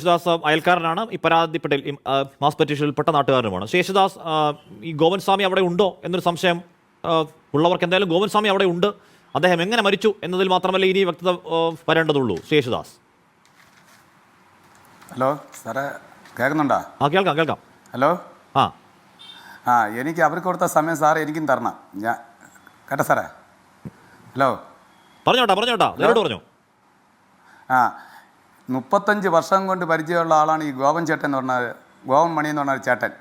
യേശുദാസ് അയൽക്കാരനാണ് ഈ പരാതിപ്പെട്ടിൽ പട്ടേൽ മാസ് മാസ് പെറ്റീഷനിൽപ്പെട്ട നാട്ടുകാരനുമാണ്. ശേഷദാസ് ഈ ഗോവൻ സ്വാമി അവിടെ ഉണ്ടോ എന്നൊരു സംശയം ഉള്ളവർക്ക് എന്തായാലും ഗോവൻ സ്വാമി അവിടെ ഉണ്ട്. അദ്ദേഹം എങ്ങനെ മരിച്ചു എന്നതിൽ മാത്രമല്ല ഇനി വ്യക്തത വരേണ്ടതുള്ളൂ. ശേഷദാസ്. ഹലോ സാറേ കേൾക്കുന്നുണ്ടോ? ആ കേൾക്കാം കേൾക്കാം. ഹലോ? ആ. ആ എനിക്ക് അവർക്ക് കൊടുത്ത സമയം സാറേ എനിക്കും തരണം. ഞാൻ കേട്ടോ സാറേ? ഹലോ? പറഞ്ഞോട്ടാ പറഞ്ഞോട്ടാ പറഞ്ഞോ പറഞ്ഞു. ആ മുപ്പത്തഞ്ച് വർഷം കൊണ്ട് പരിചയമുള്ള ആളാണ് ഈ ഗോവൻ ചേട്ടൻ എന്ന് പറഞ്ഞാൽ ഗോവൻ മണി എന്ന് പറഞ്ഞ ചേട്ടൻ.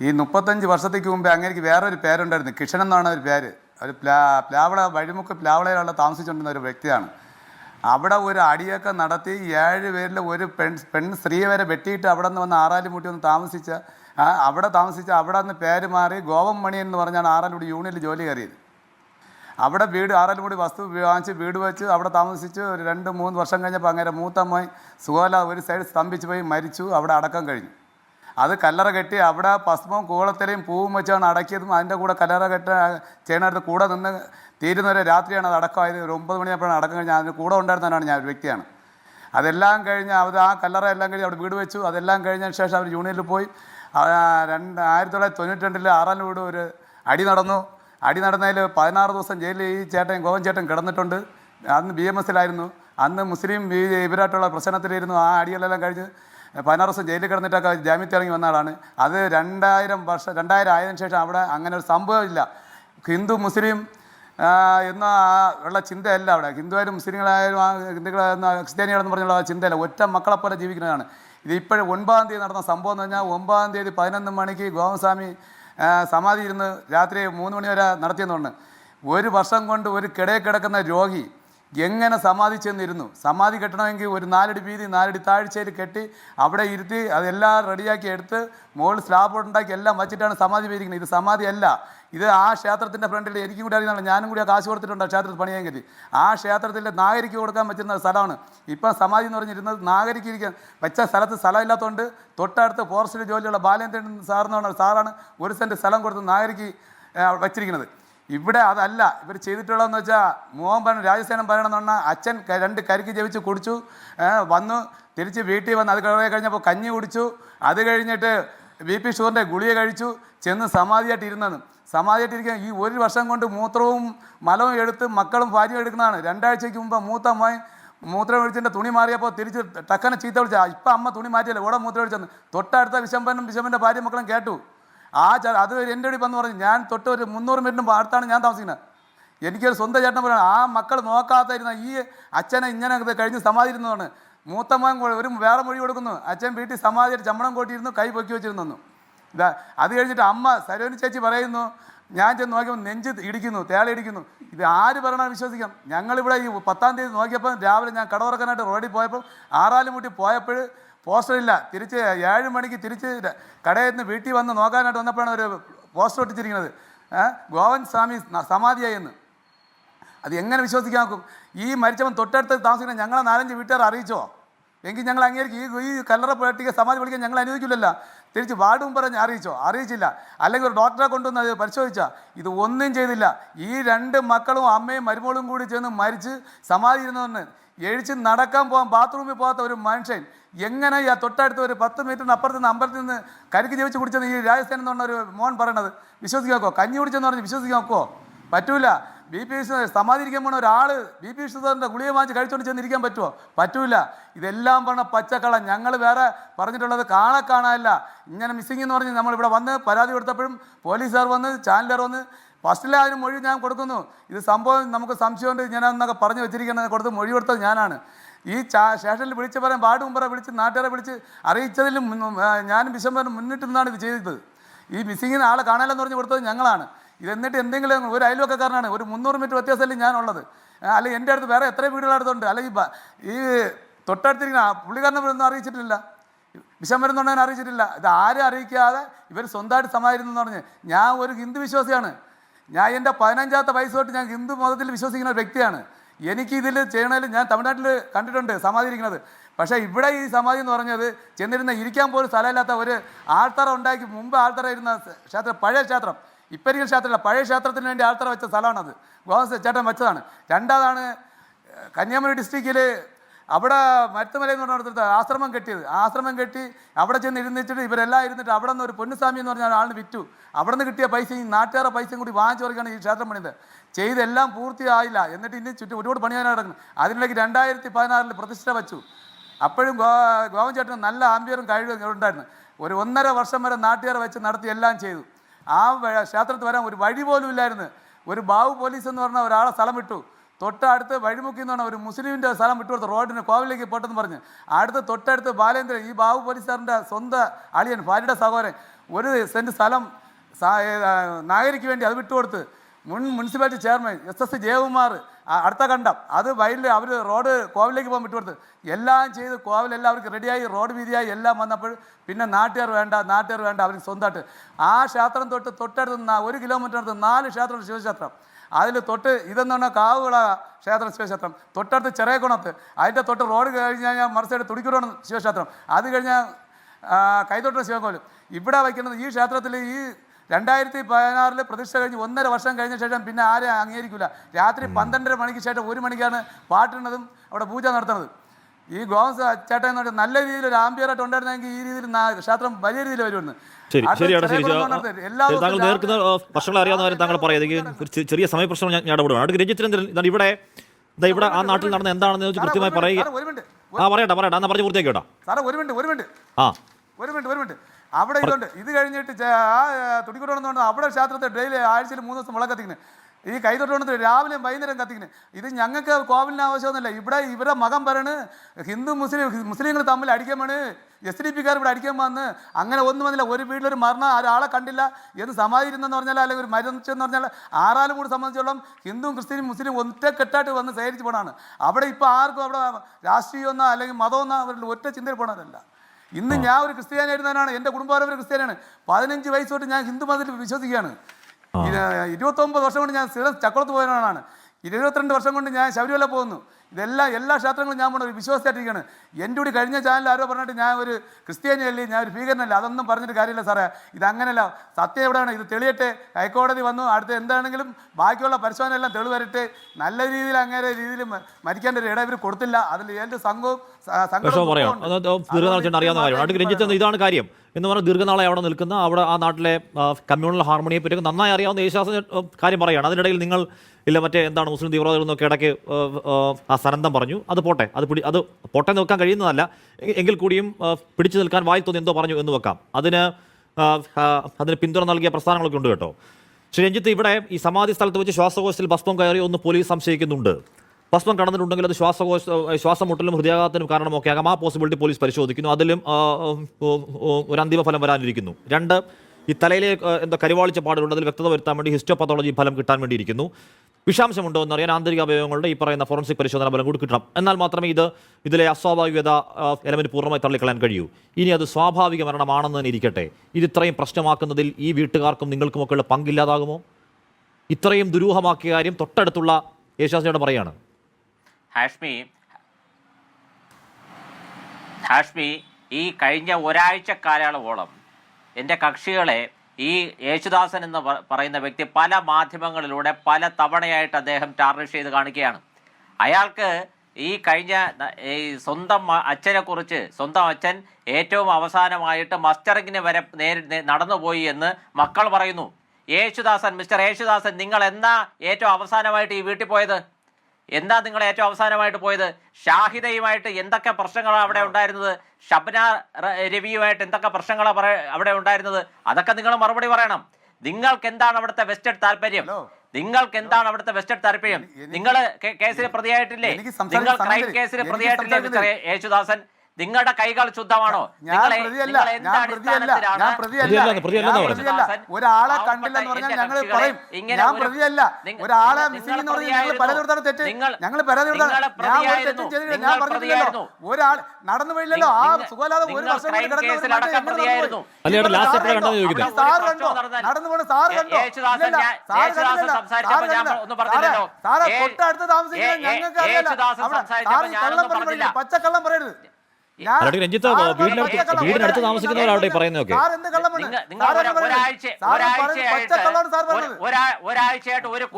ഈ മുപ്പത്തഞ്ച് വർഷത്തേക്ക് മുമ്പേ അങ്ങനെക്ക് വേറൊരു പേരുണ്ടായിരുന്നു. കിഷൻ എന്നാണ് ഒരു പേര്. ഒരു പ്ലാ പ്ലാവള വഴിമുക്ക് പ്ലാവളയിലുള്ള താമസിച്ചുകൊണ്ടിരുന്ന ഒരു വ്യക്തിയാണ്. അവിടെ ഒരു അടിയൊക്കെ നടത്തി ഏഴ് പേരിൽ ഒരു പെൺ പെൺ സ്ത്രീ വരെ വെട്ടിയിട്ട് അവിടെ നിന്ന് വന്ന് ആറാലുമുട്ടി ഒന്ന് താമസിച്ച അവിടെ താമസിച്ച അവിടെ നിന്ന് പേര് മാറി ഗോവൻ മണി എന്ന് പറഞ്ഞാണ് ആറാലുമുടി യൂണിയനിൽ ജോലി കയറിയത്. അവിടെ വീട് ആറാലുമുടി വസ്തു വാങ്ങിച്ച് വീട് വെച്ച് അവിടെ താമസിച്ച് ഒരു രണ്ട് മൂന്ന് വർഷം കഴിഞ്ഞപ്പോൾ അങ്ങനെ മൂത്തമ്മായി സുഖമല്ല ഒരു സൈഡ് സ്തംഭിച്ച് പോയി മരിച്ചു. അവിടെ അടക്കം കഴിഞ്ഞു. അത് കല്ലറ കെട്ടി അവിടെ ഭസ്മവും കൂളത്തിലയും പൂവും വെച്ചാണ് അടക്കിയതും അതിന്റെ കൂടെ കല്ലറ കെട്ട ചെയ്യണടുത്ത് കൂടെ നിന്ന് തീരുന്നവരെ രാത്രിയാണ് അത് അടക്കമായത്. ഒരു ഒമ്പത് മണിയപ്പോഴാണ് അടക്കം കഴിഞ്ഞാൽ അതിന് കൂടെ ഉണ്ടായിരുന്നവനാണ് ഞാൻ ഒരു വ്യക്തിയാണ്. അതെല്ലാം കഴിഞ്ഞ് അവർ ആ കല്ലറ എല്ലാം കഴിഞ്ഞ് അവിടെ വീട് വെച്ചു. അതെല്ലാം കഴിഞ്ഞതിന് ശേഷം അവർ യൂണിയനിൽ പോയി. രണ്ട് ആയിരത്തി തൊള്ളായിരത്തി തൊണ്ണൂറ്റി രണ്ടിൽ ആറാം വീട് ഒരു അടി നടന്നു. അടി നടന്നതിൽ പതിനാറ് ദിവസം ജയിലിൽ ഈ ചേട്ടൻ ഗോവൻ ചേട്ടൻ കിടന്നിട്ടുണ്ട്. അന്ന് ബി എം എസിലായിരുന്നു. അന്ന് മുസ്ലിം ഇവരായിട്ടുള്ള പ്രശ്നത്തിലിരുന്നു. ആ അടികളെല്ലാം കഴിഞ്ഞ് പതിനാറ് ദിവസം ജയിലിൽ കിടന്നിട്ടൊക്കെ ജാമ്യത്തിൽ ഇറങ്ങി വന്ന ആളാണ്. അത് രണ്ടായിരം വർഷം രണ്ടായിരം ആയതിനു ശേഷം അവിടെ അങ്ങനെ ഒരു സംഭവമില്ല ഹിന്ദു മുസ്ലിം എന്ന ഉള്ള ചിന്തയല്ല അവിടെ. ഹിന്ദുവായാലും മുസ്ലിങ്ങളായാലും ആ ഹിന്ദുക്കളായിരുന്ന ക്രിസ്ത്യാനികളെന്ന് പറഞ്ഞുള്ള ചിന്തയല്ല. ഒറ്റ മക്കളെ പോലെ ജീവിക്കുന്നതാണ്. ഇത് ഇപ്പോഴും ഒൻപതാം തീയതി നടന്ന സംഭവം എന്ന് പറഞ്ഞാൽ ഒമ്പതാം തീയതി പതിനൊന്ന് മണിക്ക് ഗോമസ്വാമി ആ, സമാധി ഇരുന്ന് രാത്രി മൂന്ന് മണി വരെ നടത്തിയെന്നുണ്ട് ഒരു വർഷം കൊണ്ട് ഒരു കിടയിൽ കിടക്കുന്ന രോഗി എങ്ങനെ സമാധി ചെന്നിരുന്നു സമാധി കെട്ടണമെങ്കിൽ ഒരു നാലടി വീതി നാലടി താഴ്ചയിൽ കെട്ടി അവിടെ ഇരുത്തി അതെല്ലാം റെഡിയാക്കി എടുത്ത് മുകളിൽ സ്ലാബ് ഉണ്ടാക്കി എല്ലാം വച്ചിട്ടാണ് സമാധി പേരിക്കുന്നത്. ഇത് സമാധി അല്ല. ഇത് ആ ക്ഷേത്രത്തിന്റെ ഫ്രണ്ടിൽ എനിക്കും കൂടി അറിയുന്നതാണ്. ഞാനും കൂടി ആ കാശ് കൊടുത്തിട്ടുണ്ട് ആ ക്ഷേത്രത്തിൽ പണിയാൻ കരുതി ആ ക്ഷേത്രത്തിന്റെ നാഗരിക്ക് കൊടുക്കാൻ പറ്റുന്ന സ്ഥലമാണ്. ഇപ്പം സമാധി എന്ന് പറഞ്ഞിരുന്നത് നാഗരിക്ക് ഇരിക്കാൻ വെച്ച സ്ഥലത്ത് സ്ഥലമില്ലാത്തതുകൊണ്ട് തൊട്ടടുത്ത് ഫോറസ്റ്റിൽ ജോലിയുള്ള ബാലേന്ദ്രൻ സാറെന്ന് പറഞ്ഞ സാറാണ് ഒരു സെന്റ് സ്ഥലം കൊടുത്ത് നാഗരിക്ക് വച്ചിരിക്കുന്നത്. ഇവിടെ അതല്ല. ഇവർ ചെയ്തിട്ടുള്ളതെന്ന് വെച്ചാൽ മോഹൻ പറഞ്ഞു രാജസേനം പറയണമെന്ന് പറഞ്ഞാൽ അച്ഛൻ രണ്ട് കരിക്ക് ജപിച്ച് കുടിച്ചു വന്നു തിരിച്ച് വീട്ടിൽ വന്ന് അത് കുറേ കഴിഞ്ഞപ്പോൾ കഞ്ഞി കുടിച്ചു. അത് കഴിഞ്ഞിട്ട് ബി പി ഷുഗറിന്റെ ഗുളിക കഴിച്ചു ചെന്ന് സമാധിയായിട്ട് ഇരുന്നത് സമാധിയായിട്ട് ഇരിക്കാൻ ഈ ഒരു വർഷം കൊണ്ട് മൂത്രവും മലവും എടുത്ത് മക്കളും ഭാര്യയും എടുക്കുന്നതാണ്. രണ്ടാഴ്ചയ്ക്ക് മുമ്പ് മൂത്ത അമ്മായി മൂത്രം ഒഴിച്ചതിന്റെ തുണി മാറിയപ്പോൾ തിരിച്ച് ടക്കനെ ചീത്ത വിളിച്ചാൽ ഇപ്പം അമ്മ തുണി മാറ്റിയല്ലേ ഓടെ മൂത്രം ഒഴിച്ചെന്ന്. തൊട്ടടുത്ത വിശംബനും വിശംബന്റെ ഭാര്യ മക്കളും കേട്ടു. ആ ച അത് എന്റെ കൂടി വന്ന് പറഞ്ഞു ഞാൻ തൊട്ട് ഒരു മുന്നൂറ് മിനിറ്റ് അടുത്താണ് ഞാൻ താമസിക്കുന്നത്. എനിക്കൊരു സ്വന്തം ചേട്ടൻ പറയണം ആ മക്കൾ നോക്കാത്തായിരുന്ന ഈ അച്ഛനെ ഇങ്ങനെ കഴിഞ്ഞ് സമാധിരുന്നതാണ് മൂത്തമ്മൻ ഒരു വേറെ മൊഴി കൊടുക്കുന്നു. അച്ഛൻ വീട്ടിൽ സമാധിയായിട്ട് ചമ്മണം കൂട്ടിയിരുന്നു കൈ പൊക്കി വെച്ചിരുന്നു. ഇതാ അത് കഴിഞ്ഞിട്ട് അമ്മ സരോനി ചേച്ചി പറയുന്നു ഞാൻ ചെന്ന് നോക്കിയപ്പോൾ നെഞ്ച് ഇടിക്കുന്നു തേള ഇടിക്കുന്നു. ഇത് ആര് പറയണം വിശ്വസിക്കാം. ഞങ്ങളിവിടെ ഈ പത്താം തീയതി നോക്കിയപ്പോൾ രാവിലെ ഞാൻ കടവറക്കാനായിട്ട് റോഡിൽ പോയപ്പോൾ ആറാലും മുട്ടി പോയപ്പോൾ പോസ്റ്റർ ഇല്ല. തിരിച്ച് ഏഴ് മണിക്ക് തിരിച്ച് കടയിൽ നിന്ന് വീട്ടിൽ വന്ന് നോക്കാനായിട്ട് വന്നപ്പോഴാണ് ഒരു പോസ്റ്റർ ഒട്ടിച്ചിരിക്കുന്നത്. ഗോവൻ സ്വാമി സമാധിയായെന്ന് അത് എങ്ങനെ വിശ്വസിക്കാൻ നോക്കും? ഈ മരിച്ചവൻ തൊട്ടടുത്ത് താമസിക്കുന്ന ഞങ്ങളെ നാലഞ്ച് വീട്ടുകാർ അറിയിച്ചോ? എങ്കിൽ ഞങ്ങൾ അങ്ങേക്ക് ഈ ഈ കല്ലറ പേട്ടിക്ക് സമാധി വിളിക്കാൻ ഞങ്ങൾ അനുവദിക്കില്ലല്ലോ. തിരിച്ച് വാർഡും പറഞ്ഞ് അറിയിച്ചോ? അറിയിച്ചില്ല. അല്ലെങ്കിൽ ഒരു ഡോക്ടറെ കൊണ്ടുവന്ന് അത് പരിശോധിച്ചാൽ ഇത് ഒന്നും ചെയ്തില്ല. ഈ രണ്ട് മക്കളും അമ്മയും മരുമോളും കൂടി ചെന്ന് മരിച്ച് സമാധി ഇരുന്നു എഴിച്ച് നടക്കാൻ പോകാൻ ബാത്റൂമിൽ പോകാത്ത ഒരു മനുഷ്യൻ എങ്ങനെ ആ തൊട്ടടുത്ത് ഒരു പത്ത് മീറ്ററിന് അപ്പുറത്ത് നിന്ന് അമ്പലത്തിൽ നിന്ന് കരിക്ക് ജീവിച്ച് കുടിച്ചെന്ന് ഈ രാജസ്ഥാൻ എന്ന് ഒരു മോൻ പറയണത് വിശ്വസിക്കാൻ നോക്കോ കഞ്ഞി കുടിച്ചെന്ന് പറഞ്ഞ് വിശ്വസിക്കാൻ നോക്കോ പറ്റൂല. ബി പി സമാധിരിക്കാൻ പോണ ഒരാൾ ബി പി സാറിന്റെ ഗുളിക വാങ്ങിച്ച് കഴിച്ചുകൊണ്ട് ചെന്നിരിക്കാൻ പറ്റുമോ പറ്റൂല. ഇതെല്ലാം പറഞ്ഞ പച്ചക്കളം ഞങ്ങൾ വേറെ പറഞ്ഞിട്ടുള്ളത് കാണാ കാണാനല്ല ഇങ്ങനെ മിസ്സിംഗ് എന്ന് പറഞ്ഞ് നമ്മൾ ഇവിടെ വന്ന് പരാതി കൊടുത്തപ്പോഴും പോലീസുകാർ വന്ന് ചാനലുകാർ വന്ന് ഫസ്റ്റിലെ അതിന് മൊഴി ഞാൻ കൊടുക്കുന്നു. ഇത് സംഭവം നമുക്ക് സംശയമുണ്ട്. ഞാൻ എന്നൊക്കെ പറഞ്ഞു വെച്ചിരിക്കുന്നത് കൊടുത്ത് മൊഴി കൊടുത്തത് ഞാനാണ്. ഈ ചാ സ്റ്റേഷനിൽ വിളിച്ച് പറയാൻ വാർഡ് മുമ്പറെ വിളിച്ച് നാട്ടുകാരെ വിളിച്ച് അറിയിച്ചതിലും ഞാനും വിശംബരനും മുന്നിട്ട് നിന്നാണ് ഇത് ചെയ്തത്. ഈ മിസ്സിങ്ങിന് ആളെ കാണാനെന്ന് പറഞ്ഞ് കൊടുത്തത് ഞങ്ങളാണ്. ഇത് എന്നിട്ട് എന്തെങ്കിലും ഒരു അയൽവക്കക്കാരനാണ്. ഒരു മുന്നൂറ് മീറ്റർ വ്യത്യാസമല്ലേ ഞാനുള്ളത്. അല്ലെ എന്റെ അടുത്ത് വേറെ എത്ര വീടുകളടുത്തുണ്ട് അല്ലെങ്കിൽ ഈ തൊട്ടടുത്തിരിക്കുന്ന പുള്ളിക്കാരനെ ഒന്നും അറിയിച്ചിട്ടില്ല. വിഷം വരുന്നുണ്ടെന്ന് അറിയിച്ചിട്ടില്ല. ഇത് ആരും അറിയിക്കാതെ ഇവർ സ്വന്തമായിട്ട് സമായിരുന്നു എന്ന് പറഞ്ഞ്. ഞാൻ ഒരു ഹിന്ദു വിശ്വാസിയാണ്. ഞാൻ എന്റെ പതിനഞ്ചാമത്തെ വയസ്സ് തൊട്ട് ഞാൻ ഹിന്ദു മതത്തിൽ വിശ്വസിക്കുന്ന ഒരു വ്യക്തിയാണ്. എനിക്ക് ഇതിൽ ചെയ്യണതിൽ ഞാൻ തമിഴ്നാട്ടിൽ കണ്ടിട്ടുണ്ട് സമാധി ഇരിക്കുന്നത് പക്ഷേ ഇവിടെ ഈ സമാധി എന്ന് പറഞ്ഞത് ചെന്നിരുന്ന ഇരിക്കാൻ പോലും സ്ഥലമില്ലാത്ത ഒരു ആൾത്തറ ഉണ്ടാക്കി മുമ്പ് ആൾത്തറ ഇരുന്ന ക്ഷേത്രം പഴയ ക്ഷേത്രം. ഇപ്പരിക്കൽ ക്ഷേത്രമല്ല പഴയ ക്ഷേത്രത്തിന് വേണ്ടി ആൾത്തറ വെച്ച സ്ഥലമാണത്. ഗോവസ് ചേട്ടൻ വെച്ചതാണ്. രണ്ടാമതാണ് കന്യാകുമാരി ഡിസ്ട്രിക്റ്റിൽ അവിടെ മരുത്തുമല എന്ന് പറഞ്ഞിടത്ത് ആശ്രമം കെട്ടിയത്. ആശ്രമം കെട്ടി അവിടെ ചെന്ന് ഇരുന്നിട്ട് ഇവരെല്ലാം ഇരുന്നിട്ട് അവിടെ നിന്ന് ഒരു പൊന്നുസ്വാമി എന്ന് പറഞ്ഞ ആളിന് വിറ്റു. അവിടെ നിന്ന് കിട്ടിയ പൈസയും നാട്ടുകാരുടെ പൈസയും കൂടി വാങ്ങിച്ചു കൊടുക്കുകയാണ് ഈ ക്ഷേത്രം പണിത് ചെയ്തെല്ലാം പൂർത്തിയായില്ല. എന്നിട്ട് ഇനി ചുറ്റും ഒരുപാട് പണിയാനാണ് നടക്കുന്നു അതിനിടയ്ക്ക് രണ്ടായിരത്തി പതിനാറിൽ പ്രതിഷ്ഠ വച്ചു. അപ്പോഴും ഗോ ഗോവൻ ചേട്ടന് നല്ല ആംബിയറും കഴിവും ഉണ്ടായിരുന്നു. ഒരു ഒന്നര വർഷം വരെ നാട്ടുകാരെ വെച്ച് നടത്തി എല്ലാം ചെയ്തു. ആ ക്ഷേത്രത്തിൽ വരാൻ ഒരു വഴി പോലും ഇല്ലായിരുന്നു. ഒരു ബാബു പോലീസ് എന്ന് പറഞ്ഞ ഒരാളെ സ്ഥലം വിട്ടു. തൊട്ടടുത്ത് വഴിമുക്കിൽ പറഞ്ഞ ഒരു മുസ്ലിമിന്റെ സ്ഥലം വിട്ടുകൊടുത്ത് റോഡിന് കോവിലേക്ക് പോട്ടെന്ന് പറഞ്ഞ്. അടുത്ത് തൊട്ടടുത്ത് ബാലേന്ദ്രൻ ഈ ബാബു പോലീസുകാരന്റെ സ്വന്തം അളിയൻ ഭാര്യയുടെ സഹോദരൻ ഒരു സെന്റ് സ്ഥലം നാഗരിക്ക് വേണ്ടി അത് വിട്ടുകൊടുത്ത്. മുൻ municipality chairman S S Jayakumar അടുത്ത കണ്ടം. അത് വയലിൽ അവർ റോഡ് കോവിലേക്ക് പോകാൻ വിട്ടുകൊടുത്ത്. എല്ലാം ചെയ്ത് കോവിലെല്ലാം അവർക്ക് റെഡിയായി റോഡ് വീതിയായി എല്ലാം വന്നപ്പോൾ പിന്നെ നാട്ടുകാർ വേണ്ട നാട്ടുകാർ വേണ്ട അവർ സ്വന്തമായിട്ട്. ആ ക്ഷേത്രം തൊട്ട് തൊട്ടടുത്ത് ഒരു കിലോമീറ്റർ അടുത്ത് നാല് ക്ഷേത്രം ശിവക്ഷേത്രം. അതിൽ തൊട്ട് ഇതെന്ന് പറഞ്ഞാൽ കാവുകള ക്ഷേത്ര ശിവക്ഷേത്രം. തൊട്ടടുത്ത് ചെറിയ കുണത്ത് അതിന്റെ തൊട്ട് റോഡ് കഴിഞ്ഞ് കഴിഞ്ഞാൽ മറുസൈഡ് തുടിക്കുറോണം ശിവക്ഷേത്രം. അത് കഴിഞ്ഞാൽ കൈതൊട്ട ശിവകോലും ഇവിടെ വയ്ക്കുന്നത് ഈ ക്ഷേത്രത്തിൽ ഈ രണ്ടായിരത്തി പതിനാറിൽ പ്രതിഷ്ഠ കഴിഞ്ഞ് ഒന്നര വർഷം കഴിഞ്ഞ ശേഷം പിന്നെ ആരെയും അംഗീകരിക്കില്ല രാത്രി പന്ത്രണ്ടര മണിക്ക് ശേഷം ഒരു മണിക്കാണ് പാട്ടിടുന്നതും അവിടെ പൂജ നടത്തുന്നത്. ഈ ഗോസ് ചേട്ടൻ എന്ന് പറഞ്ഞാൽ നല്ല രീതിയിൽ ഒരു ആംബിയറായിട്ട് ഉണ്ടായിരുന്നെങ്കിൽ ഈ രീതിയിൽ ക്ഷേത്രം വലിയ രീതിയിൽ വരുമെന്ന്. താങ്കൾ നേർക്കുന്ന രാവിലെ- പ്രശ്നങ്ങൾ അറിയാവുന്ന കാര്യം താങ്കൾ പറയാം. ഒരു ചെറിയ ഞാൻ ഇടപെടുകയാണ് അടുത്ത രഞ്ജിത്തിനെന്തിൽ ഇവിടെ ഇവിടെ ആ നാട്ടിൽ നടന്ന എന്താണെന്ന് ചോദിച്ച് കൃത്യമായി പറയുക. ആ പറയട്ടെ പറയട്ടെ. എന്നാ പറഞ്ഞ് പൂർത്തിയാക്കി കേട്ടോ. സാറേ ഒരു മിനിറ്റ് ഒരു മിനിറ്റ്. ആ. ഒരു മിനിറ്റ് ഒരു മിനിറ്റ്. അവിടെ ഇതുണ്ട്. ഇത് കഴിഞ്ഞിട്ട് ആ പറഞ്ഞാൽ അവിടെ ക്ഷേത്രത്തെ ഡെയിലി ആഴ്ചയിൽ മൂന്ന് ദിവസം മുള ഈ കൈതൊട്ടുകൊണ്ടത്തിൽ രാവിലെയും വൈകുന്നേരം കത്തിക്കുന്നത് ഇത് ഞങ്ങൾക്ക് കോവിലിന് ആവശ്യമൊന്നുമില്ല. ഇവിടെ ഇവരെ മകം പറയണ്. ഹിന്ദു മുസ്ലിം മുസ്ലിങ്ങൾ തമ്മിൽ അടിക്കാൻ വേണ് എസ് ഡി പിക്കാർ ഇവിടെ അടിക്കാൻ വന്ന്. അങ്ങനെ ഒന്നും വന്നില്ല. ഒരു വീട്ടിലൊരു മരണം ഒരാളെ കണ്ടില്ല. എന്ന് സമാധിരുന്നെന്ന് പറഞ്ഞാൽ അല്ലെങ്കിൽ ഒരു മരിച്ചെന്ന് പറഞ്ഞാൽ ആറാലും കൂടി സംബന്ധിച്ചോളം ഹിന്ദുവും ക്രിസ്ത്യനും മുസ്ലിം ഒറ്റക്കെട്ടായിട്ട് വന്ന് സഹകരിച്ച് പോണാണ്. അവിടെ ഇപ്പോൾ ആർക്കും അവിടെ രാഷ്ട്രീയമെന്നോ അല്ലെങ്കിൽ മതമെന്നോ അവരുടെ ഒറ്റ ചിന്തയിൽ പോണതല്ല ഇന്ന് ഞാൻ ഒരു ക്രിസ്ത്യാനി ആയിരുന്നവനാണ്. എന്റെ കുടുംബം ഒരു ക്രിസ്ത്യാനിയാണ്. പതിനഞ്ച് വയസ്സ് തൊട്ട് ഞാൻ ഹിന്ദു മതത്തിൽ വിശ്വസിക്കുകയാണ്. ഇരുപത്തൊമ്പത് വർഷം കൊണ്ട് ഞാൻ സ്ഥിരം ചക്കുളത്ത് പോയവനാണ് ഇരുപത്തിരണ്ട് വർഷം കൊണ്ട് ഞാൻ ശബരിമല പോകുന്നു. ഇതെല്ലാം എല്ലാ ക്ഷേത്രങ്ങളും ഞാൻ പോകുന്ന ഒരു വിശ്വാസമായിട്ടിരിക്കുകയാണ് എന്റെ കൂടി കഴിഞ്ഞ ചാനൽ ആരോ പറഞ്ഞിട്ട് ഞാൻ ഒരു ക്രിസ്ത്യാനിയല്ലേ ഞാൻ ഒരു ഭീകരനല്ല അതൊന്നും പറഞ്ഞിട്ട് കാര്യമില്ല സാറേ. ഇതങ്ങനെയല്ല. സത്യം എവിടെയാണ്? ഇത് തെളിയട്ടെ. ഹൈക്കോടതി വന്നു. അടുത്ത് എന്താണെങ്കിലും ബാക്കിയുള്ള പരിശോധന എല്ലാം തെളിവ് വരട്ടെ നല്ല രീതിയിൽ അങ്ങനെ രീതിയിൽ മരിക്കേണ്ട ഒരു ഇട ഇവർ കൊടുത്തില്ല. അതിൽ എന്റെ സംഘവും ഇതാണ് കാര്യം. എന്ന് പറഞ്ഞാൽ ദീർഘനാളെ അവിടെ നിൽക്കുന്ന അവിടെ ആ നാട്ടിലെ കമ്മ്യൂണൽ ഹാർമണിയെ പറ്റി നന്നായി അറിയാവുന്ന യേശുദാസ് കാര്യം പറയുകയാണ്. അതിനിടയിൽ നിങ്ങൾ ഇല്ല മറ്റേ എന്താണ് മുസ്ലിം തീവ്രവാദികൾ എന്നൊക്കെ ഇടയ്ക്ക് ആ, സനന്തം പറഞ്ഞു. അത് പോട്ടെ അത് പിടി അത് പോട്ടെ നോക്കാൻ കഴിയുന്നതല്ല. എങ്കിൽ കൂടിയും പിടിച്ചു നിൽക്കാൻ വായി തോന്നി എന്തോ പറഞ്ഞു എന്ന് വെക്കാം. അതിന് അതിന് പിന്തുണ നൽകിയ പ്രസ്ഥാനങ്ങളൊക്കെ ഉണ്ട് കേട്ടോ. ശ്രീ രഞ്ജിത്ത് ഇവിടെ ഈ സമാധി സ്ഥലത്ത് വെച്ച് ശ്വാസകോശത്തിൽ ഭസ്മം കയറി ഒന്ന് പോലീസ് സംശയിക്കുന്നുണ്ട്. ഭസ്മം കടന്നിട്ടുണ്ടെങ്കിൽ അത് ശ്വാസകോശ ശ്വാസം മുട്ടലും ഹൃദയാഘാതത്തിനും കാരണമൊക്കെ ആകാം. ആ പോസിബിലിറ്റി പോലീസ് പരിശോധിക്കുന്നു. അതിലും ഒരു അന്തിമ ഫലം വരാനിരിക്കുന്നു. രണ്ട് ഈ തലയിലെ എന്തോ കരുവാളിച്ച പാടുകളുണ്ട്. അതിൽ വ്യക്തത വരുത്താൻ വേണ്ടി ഹിസ്റ്റോപത്തോളജി ഫലം കിട്ടാൻ വേണ്ടിയിരിക്കുന്നു. വിഷാംശമുണ്ടോ എന്നറിയാൻ ആന്തരിക അവയവങ്ങളുടെ ഈ പറയുന്ന ഫോറൻസിക് പരിശോധന ഫലം കൂടി കിട്ടണം. എന്നാൽ മാത്രമേ ഇത് ഇതിലെ അസ്വാഭാവികത എലമെന്റ് പൂർണമായി തള്ളിക്കളയാൻ കഴിയൂ. ഇനി അത് സ്വാഭാവിക മരണമാണെന്ന് തന്നെ ഇരിക്കട്ടെ. ഇത് ഇത്രയും പ്രശ്നമാക്കുന്നതിൽ ഈ വീട്ടുകാർക്കും നിങ്ങൾക്കുമൊക്കെയുള്ള പങ്കില്ലാതാകുമോ? ഇത്രയും ദുരൂഹമാക്കിയ കാര്യം തൊട്ടടുത്തുള്ള യേശാസിനോട് പറയാണ്. ഹാഷ്മി ഹാഷ്മി ഈ കഴിഞ്ഞ ഒരാഴ്ച കാലയളവോളം എന്റെ കക്ഷികളെ ഈ യേശുദാസൻ എന്ന് പറയുന്ന വ്യക്തി പല മാധ്യമങ്ങളിലൂടെ പല തവണയായിട്ട് അദ്ദേഹം ടാർണിഷ് ചെയ്ത് കാണിക്കുകയാണ് അയാൾക്ക് ഈ കഴിഞ്ഞ ഈ സ്വന്തം അച്ഛനെക്കുറിച്ച് അച്ഛനെ കുറിച്ച് സ്വന്തം അച്ഛൻ ഏറ്റവും അവസാനമായിട്ട് മസ്റ്ററിങ്ങിന് വരെ നേരി നടന്നുപോയി എന്ന് മക്കൾ പറയുന്നു. യേശുദാസൻ മിസ്റ്റർ യേശുദാസൻ നിങ്ങൾ എന്നാ ഏറ്റവും അവസാനമായിട്ട് ഈ വീട്ടിൽ പോയത്? എന്താ നിങ്ങൾ ഏറ്റവും അവസാനമായിട്ട് പോയത്? ഷാഹിദയുമായിട്ട് എന്തൊക്കെ പ്രശ്നങ്ങളാണ് അവിടെ ഉണ്ടായിരുന്നത്? ഷബ്ന രവിയുമായിട്ട് എന്തൊക്കെ പ്രശ്നങ്ങളാണ് പറ- അവിടെ ഉണ്ടായിരുന്നത്? അതൊക്കെ നിങ്ങൾ മറുപടി പറയണം. നിങ്ങൾക്ക് എന്താണ് അവിടുത്തെ വെസ്റ്റഡ് താല്പര്യം? നിങ്ങൾക്ക് എന്താണ് അവിടുത്തെ വെസ്റ്റഡ് താല്പര്യം? നിങ്ങൾ കേസിൽ പ്രതിയായിട്ടില്ലേ? നിങ്ങൾ ക്രൈം. കേസിൽ പ്രതിയായിട്ടില്ലേ യേശുദാസൻ? നിങ്ങളുടെ കൈകൾ ശുദ്ധമാണോ? ഞാൻ പ്രതിയല്ല. ഞാൻ പ്രതിയല്ല. ഞാൻ പ്രതിയല്ല. പ്രതിയല്ലെന്ന്, പ്രതിയല്ലെന്ന് ഞാൻ പറഞ്ഞു. പ്രതിയല്ല. ഒരാളെ കണ്ടില്ലെന്ന് പറഞ്ഞാൽ ഞങ്ങൾ പറയും. ഞാൻ പ്രതിയല്ല. ഒരാളെ മിസ്സിംഗ് എന്ന് പറഞ്ഞാൽ ഞങ്ങൾ തെറ്റ് ഞാൻ ഒരു പ്രതിയായിരുന്നു. തെറ്റും ചെയ്തില്ല ഞാൻ പറഞ്ഞില്ലല്ലോ ഒരാൾ നടന്നു പോയില്ലല്ലോ ആ സുഖമില്ലാതെ ഒരു വർഷം. നടന്നു സാറ് കണ്ടോ? പോണ സാറ് കണ്ടോ? സാറ് സാറ് തൊട്ടടുത്ത് ഞങ്ങൾക്ക് അറിയില്ല. പച്ചക്കള്ളം പറയരുത് രഞ്ജിത്ത്? വീടിനടുത്ത്. വീടിനടുത്ത് താമസിക്കുന്നവരാവട്ടെ പറയുന്നതൊക്കെ. ഒരാഴ്ചയായിട്ട് ഒരു-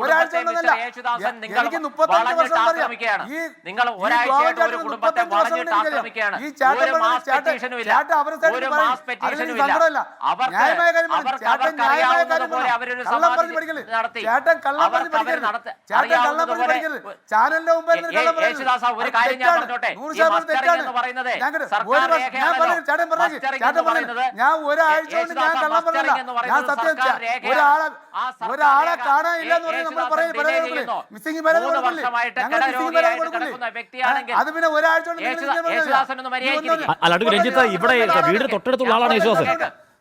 നിങ്ങൾ ഒരാഴ്ചയായിട്ട് ഒരു കുടുംബത്തെ വളഞ്ഞിട്ട് ആക്രമിക്കുകയാണ് ഒരു മാസ് പെറ്റീഷനും ഇല്ല. ഒരു. മാസ് പെറ്റീഷനും ഇല്ല. അവർക്ക് അവർക്ക് അറിയാവുന്നത് പോലെ അവരൊരു സമാധി നടത്തി. അവർക്ക് അവർ നടത്തി. യേശുദാസ ഒരു കാര്യം ഞാൻ. പറഞ്ഞോട്ടെ. ഈ എന്ന് പറയുന്നത് ഞാൻ ഒരാഴ്ച കൊണ്ട് ഞാൻ കള്ളം പറഞ്ഞില്ല. ഞാൻ സത്യം ഒരാളെ ഒരാളെ രേഖ കാണാനില്ല എന്ന് പറഞ്ഞ് നമ്മൾ പറയും. മിസ്സിംഗ് കൊടുക്കില്ലേ? ഞങ്ങൾ കൊടുക്കില്ലേ? അത് പിന്നെ ഒരാഴ്ച കൊണ്ട് രഞ്ജിത്ത് ഇവിടെ വീടിന് തൊട്ടടുത്തുള്ള ആളാണ് യേശുദാസൻ.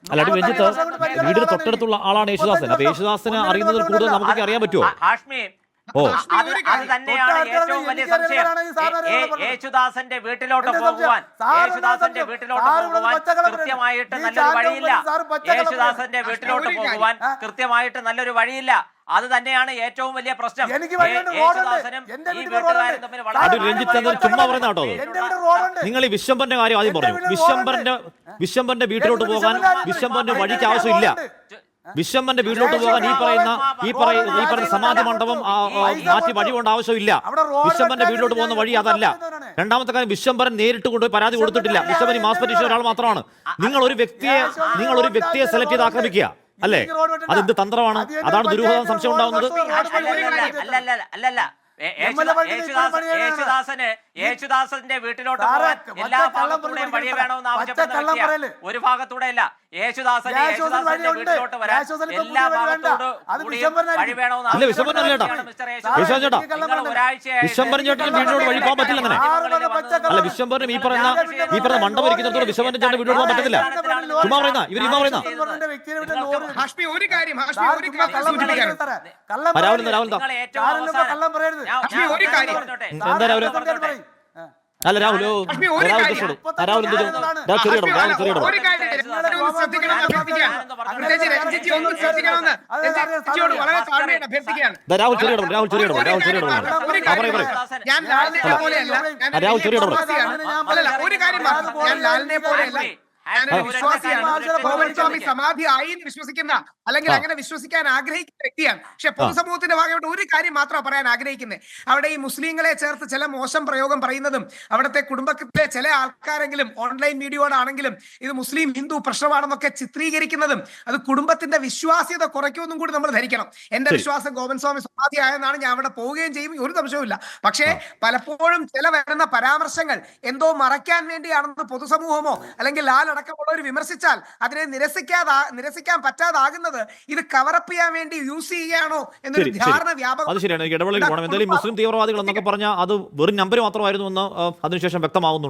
അല്ലാണ്ട് രഞ്ജിത്ത് വീടിന് തൊട്ടടുത്തുള്ള ആളാണ് യേശുദാസൻ. അപ്പൊ യേശുദാസിനെ അറിയുന്നതിൽ കൂടുതൽ നമുക്ക് അറിയാൻ പറ്റുമോ? ഓ. അത് അത് തന്നെയാണ് ഏറ്റവും വലിയ സംശയം. യേശുദാസന്റെ വീട്ടിലോട്ട് പോകുവാൻ. യേശുദാസന്റെ വീട്ടിലോട്ട് പോകുവാൻ കൃത്യമായിട്ട് നല്ലൊരു വഴിയില്ല. യേശുദാസന്റെ വീട്ടിലോട്ട് പോകുവാൻ കൃത്യമായിട്ട് നല്ലൊരു വഴിയില്ല. അത് തന്നെയാണ് ഏറ്റവും വലിയ പ്രശ്നം. ചുമ്മാ പറഞ്ഞാട്ടോ. നിങ്ങൾ ഈ വിശ്വംബന്റെ കാര്യം ആദ്യം പറഞ്ഞു വിശ്വംബറിന്റെ വിശ്വംബന്റെ വിശ്വംബന്റെ വീട്ടിലോട്ട് പോകാൻ വിശ്വംബന്റെ വഴിക്ക് ആവശ്യമില്ല. വിശ്വംബന്റെ വീട്ടിലോട്ട് പോകാൻ ഈ പറയുന്ന ഈ പറയുന്ന ഈ പറയുന്ന സമാധി മണ്ഡപം മാറ്റി വഴി കൊണ്ട് ആവശ്യമില്ല. വെക്കാൻ വീട്ടിലോട്ട് പോകുന്ന വഴി അതല്ല. രണ്ടാമത്തെ കാര്യം വിശ്വംബരൻ നേരിട്ട് കൊണ്ടുപോയി പരാതി കൊടുത്തിട്ടില്ല. വിശ്വംബരി മാസ് പരീക്ഷ ഒരാൾ മാത്രമാണ്. നിങ്ങൾ ഒരു വ്യക്തിയെ നിങ്ങൾ ഒരു വ്യക്തിയെ സെലക്ട് ചെയ്ത് ആക്രമിക്കുക. അല്ലേ? അതെന്ത് തന്ത്രമാണ്? അതാണ് ദുരൂഹത സംശയം ഉണ്ടാവുന്നത് യേശുദാസന് യേശുദാസന്റെ വീട്ടിലോട്ട് പോകാൻ എല്ലാ ഭാഗത്തുള്ളയും ഭാഗത്തൂടെയും പറഞ്ഞ് വഴി വേണമെന്ന് ആവശ്യപ്പെടുന്ന. ഒരു ഭാഗത്തൂടെ അല്ല യേശുദാസന് യേശുദാസന് യേശുദാസന്റെ വീട്ടിലോട്ട് വരാൻ എല്ലാ. ഭാഗത്തോടും. വഴി വേണമെന്ന് ആവശ്യപ്പെടുന്ന ഈ പറയുന്ന പറയുന്ന മണ്ഡപം ഇരിക്കുന്നിടത്തോളം വിശ്വംബരൻ ചേട്ടൻ വീട്ടിലോട്ട് പോകാൻ പറ്റത്തില്ല. ചുമ്മാ പറയുന്ന ഇവർ ചുമ്മാ പറയുന്ന ഹാഷ്മി ഒരു കാര്യം ഹാഷ്മി ഒരു കാര്യം സൂചിപ്പിക്കാൻ ഹാഷ്മി, ഒരു കാര്യം. എന്താ. അല്ല രാഹുൽ ഒരു രാഹുൽ കാര്യം. രാഹുൽ. രാഹുൽ രാഹുൽ രാഹുൽ ആ, പറയൂ, ഒരു കാര്യം ഞാൻ ലാലിനെ പോലെയല്ല ഞാനൊരു വിശ്വാസിയാണ് ഗോവിന്ദ് സ്വാമി സമാധി ആയി എന്ന് വിശ്വസിക്കുന്ന അല്ലെങ്കിൽ അങ്ങനെ വിശ്വസിക്കാൻ ആഗ്രഹിക്കുന്ന വ്യക്തിയാണ്. പക്ഷെ പൊതുസമൂഹത്തിന്റെ ഭാഗമായിട്ട് ഒരു കാര്യം മാത്രമാണ് പറയാൻ ആഗ്രഹിക്കുന്നത്. അവിടെ ഈ മുസ്ലിങ്ങളെ ചേർത്ത് ചില മോശം പ്രയോഗം പറയുന്നതും അവിടുത്തെ കുടുംബത്തിലെ ചില ആൾക്കാരെങ്കിലും ഓൺലൈൻ വീഡിയോടാണെങ്കിലും ഇത് മുസ്ലിം ഹിന്ദു പ്രശ്നമാണെന്നൊക്കെ ചിത്രീകരിക്കുന്നതും അത് കുടുംബത്തിന്റെ വിശ്വാസ്യത കുറയ്ക്കുമെന്നും കൂടി നമ്മൾ ധരിക്കണം. എന്റെ വിശ്വാസം ഗോവൻ സ്വാമി സമാധി ആയെന്നാണ് ഞാൻ അവിടെ പോവുകയും ചെയ്യും. ഒരു സംശയവുമില്ല പക്ഷേ പലപ്പോഴും ചില വരുന്ന പരാമർശങ്ങൾ എന്തോ മറയ്ക്കാൻ വേണ്ടിയാണെന്ന് പൊതുസമൂഹമോ അല്ലെങ്കിൽ ലാൽ അടക്കമുള്ളവർ വിമർശിച്ചാൽ അതിനെ നിരസിക്കാതാ നിരസിക്കാൻ പറ്റാതാകുന്നത് ഇത് കവറപ്പ് ചെയ്യാൻ വേണ്ടി യൂസ് ചെയ്യുകയാണോ എന്നൊരു ധാരണ വ്യാപകം അത് ശരിയാണ് ഇടവേളയിൽ പോകണം. എന്തായാലും മുസ്ലിം തീവ്രവാദികൾ എന്നൊക്കെ പറഞ്ഞാൽ അത് വെറും നമ്പർ മാത്രമായിരുന്നു എന്ന് അതിനുശേഷം വ്യക്തമാകുന്നുണ്ട്.